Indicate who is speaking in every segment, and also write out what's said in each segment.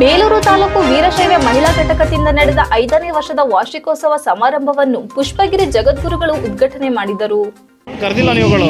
Speaker 1: ಬೇಲೂರು ತಾಲೂಕು ವೀರಶೈವ ಮಹಿಳಾ ಘಟಕದಿಂದ ನಡೆದ ಐದನೇ ವರ್ಷದ ವಾರ್ಷಿಕೋತ್ಸವ ಸಮಾರಂಭವನ್ನು ಪುಷ್ಪಗಿರಿ ಜಗದ್ಗುರುಗಳು ಉದ್ಘಾಟನೆ ಮಾಡಿದರು.
Speaker 2: ಕರೆದಿಲ್ಲ ನೀವುಗಳು?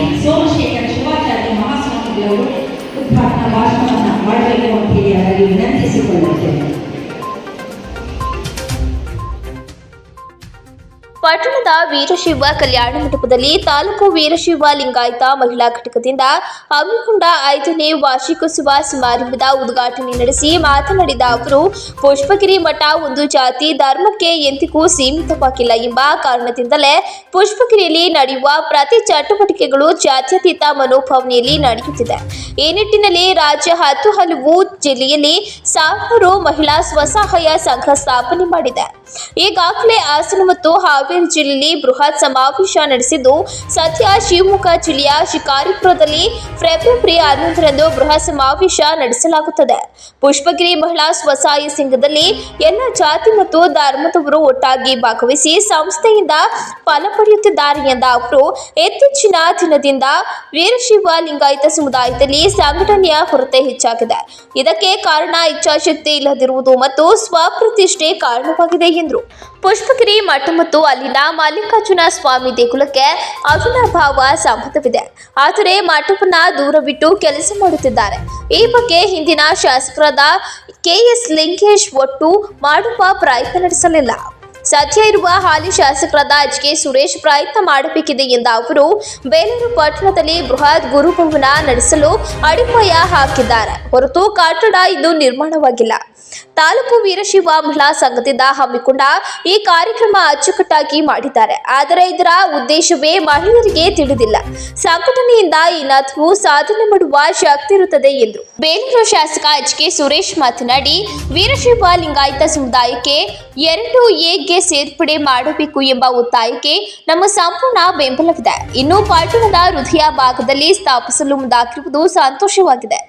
Speaker 3: ಪಟ್ಟಣದ ವೀರಶೈವ ಕಲ್ಯಾಣ ಮಂಟಪದಲ್ಲಿ ತಾಲೂಕು ವೀರಶೈವ ಲಿಂಗಾಯತ ಮಹಿಳಾ ಘಟಕದಿಂದ ಹಮ್ಮಿಕೊಂಡ ಐದನೇ ವಾರ್ಷಿಕೋತ್ಸವ ಸಮಾರಂಭದ ಉದ್ಘಾಟನೆ ನಡೆಸಿ ಮಾತನಾಡಿದ ಅವರು, ಪುಷ್ಪಗಿರಿ ಮಠ ಒಂದು ಜಾತಿ ಧರ್ಮಕ್ಕೆ ಎಂದಿಗೂ ಸೀಮಿತವಾಗಿಲ್ಲ ಎಂಬ ಕಾರಣದಿಂದಲೇ ಪುಷ್ಪಗಿರಿಯಲ್ಲಿ ನಡೆಯುವ ಪ್ರತಿ ಚಟುವಟಿಕೆಗಳು ಜಾತ್ಯತೀತ ಮನೋಭಾವನೆಯಲ್ಲಿ ನಡೆಯುತ್ತಿದೆ. ಈ ನಿಟ್ಟಿನಲ್ಲಿ ರಾಜ್ಯ ಹತ್ತು ಹಲವು ಜಿಲ್ಲೆಯಲ್ಲಿ ಸಾವಿರಾರು ಮಹಿಳಾ ಸ್ವಸಹಾಯ ಸಂಘ ಸ್ಥಾಪನೆ ಮಾಡಿದೆ. ಈಗಾಗಲೇ ಹಾಸನ ಮತ್ತು ಹಾವೇರಿ ಜಿಲ್ಲೆಯಲ್ಲಿ ಬೃಹತ್ ಸಮಾವೇಶ ನಡೆಸಿದ್ದು ಸದ್ಯ ಶಿವಮೊಗ್ಗ ಜಿಲ್ಲೆಯ ಶಿಕಾರಿಪುರದಲ್ಲಿ ಫೆಬ್ರವರಿ ಹನ್ನೊಂದರಂದು ಬೃಹತ್ ಸಮಾವೇಶ ನಡೆಸಲಾಗುತ್ತದೆ. ಪುಷ್ಪಗಿರಿ ಮಹಿಳಾ ಸ್ವಸಹಾಯ ಸಂಘದಲ್ಲಿ ಎಲ್ಲ ಜಾತಿ ಮತ್ತು ಧರ್ಮದವರು ಒಟ್ಟಾಗಿ ಭಾಗವಹಿಸಿ ಸಂಸ್ಥೆಯಿಂದ ಫಲ ಪಡೆಯುತ್ತಿದ್ದಾರೆ ಎಂದ ಅವರು, ಇತ್ತೀಚಿನ ದಿನದಿಂದ ವೀರಶಿವ ಲಿಂಗಾಯತ ಸಮುದಾಯದಲ್ಲಿ ಸಂಘಟನೆಯ ಕೊರತೆ ಹೆಚ್ಚಾಗಿದೆ. ಇದಕ್ಕೆ ಕಾರಣ ಇಚ್ಛಾಶಕ್ತಿ ಇಲ್ಲದಿರುವುದು ಮತ್ತು ಸ್ವಪ್ರತಿಷ್ಠೆ ಕಾರಣವಾಗಿದೆ ಎಂದರು. ಪುಷ್ಪಗಿರಿ ಮಠ ಮತ್ತು ಅಲ್ಲಿನ ಮಲ್ಲಿಕಾರ್ಜುನ ಸ್ವಾಮಿ ದೇಗುಲಕ್ಕೆ ಅವಿನಾಭಾವ ಸಂಬಂಧವಿದೆ. ಆದರೆ ಮಠವನ್ನ ದೂರವಿಟ್ಟು ಕೆಲಸ ಮಾಡುತ್ತಿದ್ದಾರೆ. ಈ ಬಗ್ಗೆ ಹಿಂದಿನ ಶಾಸಕರಾದ ಕೆಎಸ್ ಲಿಂಗೇಶ್ ಒಟ್ಟು ಮಾಡುವ ಪ್ರಯತ್ನ ನಡೆಸಲಿಲ್ಲ. ಸದ್ಯ ಇರುವ ಹಾಲಿ ಶಾಸಕರಾದ ಎಚ್ ಕೆ ಸುರೇಶ್ ಪ್ರಯತ್ನ ಮಾಡಬೇಕಿದೆ ಎಂದ ಅವರು, ಬೇಲೂರು ಪಟ್ಟಣದಲ್ಲಿ ಬೃಹತ್ ಗುರುಭವನ ನಡೆಸಲು ಅಡಿಪಾಯ ಹಾಕಿದ್ದಾರೆ. ಹೊರತು ಕಟ್ಟಡ ಇದು ನಿರ್ಮಾಣವಾಗಿಲ್ಲ. ತಾಲೂಕು ವೀರಶಿವ ಮಹಿಳಾ ಸಂಘದಿಂದ ಹಮ್ಮಿಕೊಂಡ ಈ ಕಾರ್ಯಕ್ರಮ ಅಚ್ಚುಕಟ್ಟಾಗಿ ಮಾಡಿದ್ದಾರೆ. ಆದರೆ ಇದರ ಉದ್ದೇಶವೇ ಮಹಿಳೆಯರಿಗೆ ತಿಳಿದಿಲ್ಲ. ಸಂಘಟನೆಯಿಂದ ಏನಾದರೂ ಸಾಧನೆ ಮಾಡುವ ಶಕ್ತಿ ಇರುತ್ತದೆ ಎಂದರು ಬೇಲೂರು ಶಾಸಕ ಎಚ್ ಕೆ ಸುರೇಶ್ ಮಾತನಾಡಿ, ವೀರಶಿವ ಲಿಂಗಾಯತ ಸಮುದಾಯಕ್ಕೆ ಎರಡು ಎಗೆ ಸೇರ್ಪಡೆ ಮಾಡಬೇಕು ಎಂಬ ಒತ್ತಾಯಕ್ಕೆ ನಮ್ಮ ಸಂಪೂರ್ಣ ಬೆಂಬಲವಿದೆ. ಇನ್ನು ಪಟ್ಟಣದ ಹೃದಯ ಭಾಗದಲ್ಲಿ ಸ್ಥಾಪಿಸಲು ಮುಂದಾಗಿರುವುದು ಸಂತೋಷವಾಗಿದೆ.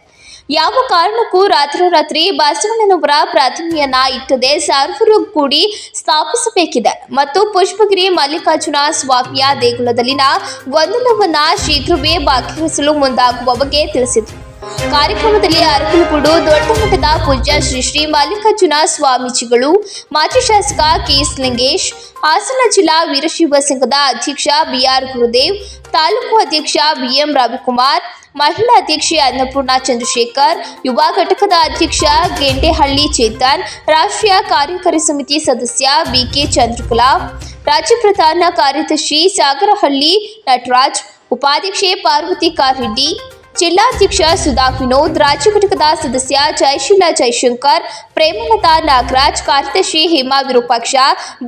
Speaker 3: ಯಾವ ಕಾರಣಕ್ಕೂ ರಾತ್ರೋರಾತ್ರಿ ಬಸವಣ್ಣನವರ ಪ್ರತಿಮೆಯನ್ನ ಇಟ್ಟದೆ ಸರ್ವರು ಕೂಡಿ ಸ್ಥಾಪಿಸಬೇಕಿದೆ. ಮತ್ತು ಪುಷ್ಪಗಿರಿ ಮಲ್ಲಿಕಾರ್ಜುನ ಸ್ವಾಮಿಯ ದೇಗುಲದಲ್ಲಿನ ಗೊಂದಲವನ್ನ ಶೀಘ್ರವೇ ಬಾಕಿರಿಸಲು ಮುಂದಾಗುವ ಬಗ್ಗೆ ತಿಳಿಸಿದರು. ಕಾರ್ಯಕ್ರಮದಲ್ಲಿ ಅರಕಲಗೂಡು ದೊಡ್ಡ ಮಠದ ಪೂಜ್ಯ ಶ್ರೀ ಶ್ರೀ ಮಲ್ಲಿಕಾರ್ಜುನ ಸ್ವಾಮೀಜಿಗಳು, ಮಾಜಿ ಶಾಸಕ ಕೆಎಸ್ ಲಿಂಗೇಶ್, ಹಾಸನ ಜಿಲ್ಲಾ ವೀರಶೈವ ಸಂಘದ ಅಧ್ಯಕ್ಷ ಬಿಆರ್ ಗುರುದೇವ್, ತಾಲೂಕು ಅಧ್ಯಕ್ಷ ಬಿಎಂ ರವಿಕುಮಾರ್, ಮಹಿಳಾ ಅಧ್ಯಕ್ಷೆ ಅನ್ನಪೂರ್ಣ ಚಂದ್ರಶೇಖರ್, ಯುವ ಘಟಕದ ಅಧ್ಯಕ್ಷ ಗೆಂಡೆಹಳ್ಳಿ ಚೇತನ್, ರಾಷ್ಟ್ರೀಯ ಕಾರ್ಯಕಾರಿ ಸಮಿತಿ ಸದಸ್ಯ ಬಿಕೆ ಚಂದ್ರಕಲಾ, ರಾಜ್ಯ ಪ್ರಧಾನ ಕಾರ್ಯದರ್ಶಿ ಸಾಗರಹಳ್ಳಿ ನಟರಾಜ್, ಉಪಾಧ್ಯಕ್ಷೆ ಪಾರ್ವತಿ ಕಾರೆಡ್ಡಿ ಜಿಲ್ಲಾಧ್ಯಕ್ಷ ಸುಧಾ ವಿನೋದ್, ರಾಜ್ಯ ಘಟಕದ ಸದಸ್ಯ ಜಯಶೀಲ ಜೈಶಂಕರ್, ಪ್ರೇಮಲತಾ ನಾಗರಾಜ್, ಕಾರ್ಯದರ್ಶಿ ಹೇಮಾ ವಿರೂಪಾಕ್ಷ,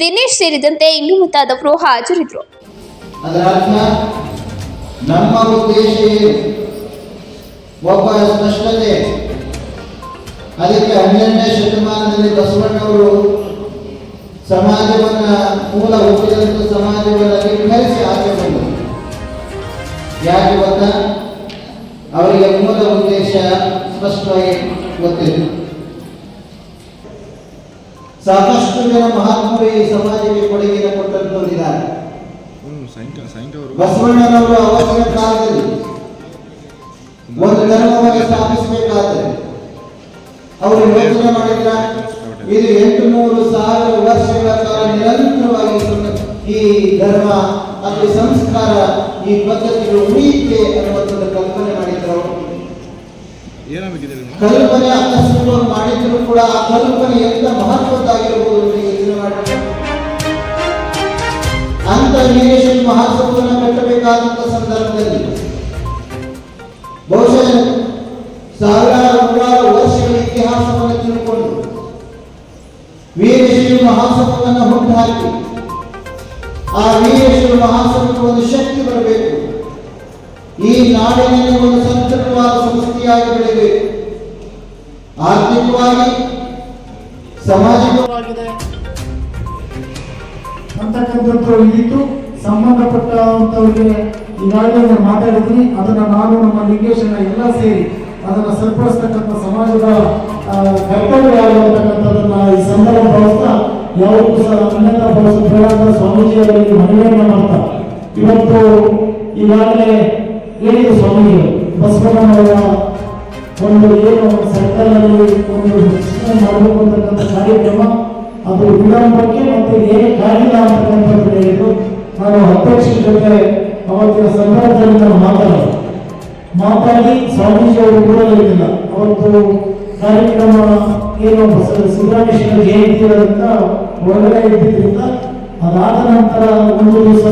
Speaker 3: ದಿನೇಶ್ ಸೇರಿದಂತೆ ಇನ್ನೂ ಮುಂತಾದವರು ಹಾಜರಿದ್ದರು
Speaker 4: ನಮ್ಮ ಉದ್ದೇಶ ಒಬ್ಬ ಸ್ಪಷ್ಟತೆ. ಅದಕ್ಕೆ ಹನ್ನೆರಡನೇ ಶತಮಾನದಲ್ಲಿ ಬಸವಣ್ಣವರು ಸಮಾಜವನ್ನ ಮೂಲ ಹುಟ್ಟಿದಂತ ಸಮಾಜವನ್ನು ಆಚೆ ಬಂದರು ಯಾಕೆ ಗೊತ್ತಾ? ಅವರಿಗೆ ಮೂಲ ಉದ್ದೇಶ ಸ್ಪಷ್ಟವಾಗಿ ಗೊತ್ತಿಲ್ಲ ಸಾಕಷ್ಟು ಜನ ಮಹಾತ್ಮರು ಈ ಸಮಾಜಕ್ಕೆ ಕೊಡುಗೆಯನ್ನು ಕೊಟ್ಟಂತವರಿದ್ದಾರೆ ಬಸವಣ್ಣನವರು ಅವತ್ತಿನ ಕಾಲದಲ್ಲಿ ಒಂದು ಧರ್ಮವಾಗಿ ಸ್ಥಾಪಿಸಬೇಕಾದ್ರೆ ಅವರು ಯೋಚನೆ ಮಾಡಿದ್ರ ಇದು ಎಂಟು ನೂರು ಸಾವಿರ ವರ್ಷಗಳ ಕಾಲ ನಿರಂತರವಾಗಿ ಈ ಧರ್ಮ ಅಲ್ಲಿ ಸಂಸ್ಕಾರ ಈ ಪದ್ಧತಿಗಳು ಉಳಿಯುತ್ತೆ ಅವರು.
Speaker 2: ನಿಮ್ಮ
Speaker 4: ಕಲ್ಪನೆ ಅಕಸ್ಮಾತ್ ಮಾಡಿದ್ರು ಕೂಡ ಆ ಕಲ್ಪನೆ ಎಂತ ಮಹತ್ವದ್ದಾಗಿರಬಹುದು ಅಂತ ವೀರೇಶ್ವರ ಮಹಾಸಭೆಯನ್ನು ಕಟ್ಟಬೇಕಾದಂತ ಸಂದರ್ಭದಲ್ಲಿ ಬಹುಶಃ ಸಾವಿರಾರು ನೂರಾರು ವರ್ಷಗಳ ಇತಿಹಾಸವನ್ನು ತಿಳ್ಕೊಂಡು ವೀರೇಶ್ವರ ಮಹಾಸತ್ವವನ್ನು ಹುಟ್ಟುಹಾಕಿ ಆ ವೀರೇಶ್ವರ ಮಹಾಸಭೆಗೆ ಒಂದು ಶಕ್ತಿ ಬರಬೇಕು. ಈ ನಾಡಿನಲ್ಲಿ ಒಂದು ಸಂತೃಪ್ತವಾದ ಸಂಸ್ಕೃತಿಯಾಗಿ ಬೆಳಿಬೇಕು ಆರ್ಥಿಕವಾಗಿ, ಸಮಾಜಿಕವಾಗಿದೆ.
Speaker 5: ಅಂತಕ್ಕಂಥದ್ದು ಇದ್ದು ಸಂಬಂಧಪಟ್ಟಂಥವ್ರಿಗೆ ಈಗಾಗಲೇ ನಾನು ಮಾತಾಡಿದ್ದೀನಿ. ಅದನ್ನ ನಾನು ನಮ್ಮ ಲಿಂಗೇಶನ ಎಲ್ಲ ಸೇರಿ ಅದನ್ನ ಸರಿಪಡಿಸ್ತಕ್ಕಂಥ ಸಮಾಜದ ಕರ್ತವ್ಯ ಆಗಿರ್ತಕ್ಕಂಥದ್ದನ್ನ ಈ ಸಂದರ್ಭ ಭಾವಿಸ್ತಾ, ಯಾವತ್ತೂ ಸಹ ಅನ್ಯತಾ ಅಂತ ಸ್ವಾಮೀಜಿ ಅವರಿಗೆ ಮನವಿಯನ್ನ ಮಾಡ್ತಾ. ಇವತ್ತು ಈಗಾಗಲೇ ಹೇಳಿದ ಸ್ವಾಮೀಜಿ ಬಸವಣ್ಣನವರ ರಕ್ಷಣೆ ಮಾಡಬೇಕು ಕಾರ್ಯಕ್ರಮ ಅದು ವಿಳಂಬಕ್ಕೆ ಮತ್ತು ಕಾರ್ಯ ಅಂತಕ್ಕಂಥದ್ದು ಹೇಳಿದ್ರು ನಾನು ಅಧ್ಯಕ್ಷರ ಜೊತೆ ಅವತ್ತಿನ ಸಂದರ್ಭದಲ್ಲಿ ನಾನು ಮಾತಾಡಿ ಸ್ವಾಮೀಜಿ ಅವರು ಕೂಡ ಇರಲಿಲ್ಲ ಅವತ್ತು ಕಾರ್ಯಕ್ರಮ ಏನು ಸಿದ್ದರಾಮೇಶ್ವರ ಜಯಂತಿ ಇರೋದ್ರಿಂದ ಒಳಗಡೆ ಇದ್ದಿದ್ದರಿಂದ ಅದಾದ ನಂತರ ಒಂದು ದಿವಸ